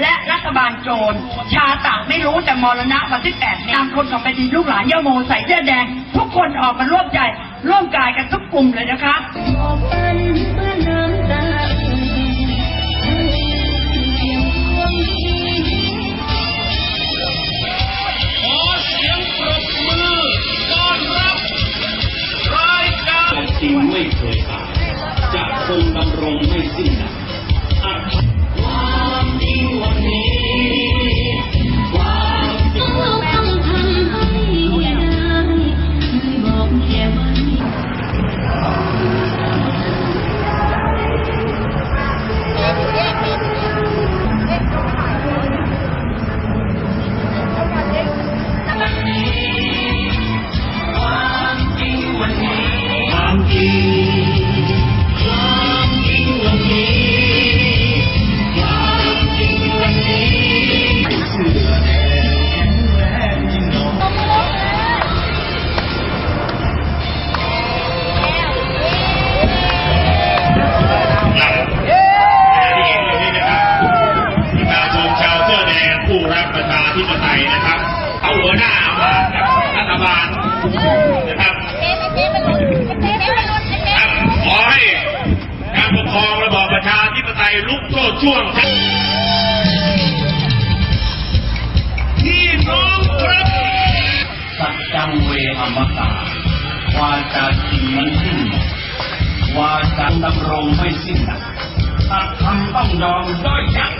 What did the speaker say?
และรัฐบาลโจรชาตะไม่รู้แต่มรณะวันที่แปดนำคนของแผ่นดินลูกหลานย่าโมใส่เสื้อแดง ทุกคนออกมาร่วมใจ ร่วมกายกันทุกกลุ่มเลยนะคะบอกกันเพื่อน้ำตาเอ่ยเพียงความดีขอเสียงปรบมือต้อนรับรายการจริงไม่เคยตายจะ คงดำรงไม่สิ้นอัตความจริงวันนี้ความจริงต้องทำให้ได้ไม่บอกแค่ไว้ความจริงวันนี้ความจริง ธิปไตยนะครับเอาหัวหน้ามาจากรัฐบาลนะครับครับขอให้การปกครองระบอบประชาธิปไตยลุกโชดช่วงพี่น้องครับสัจจังเวอมตะวาจาจริงนั้นสิ้นวาจาดำรงไม่สิ้นตัดคำต้องยอมด้อยยัก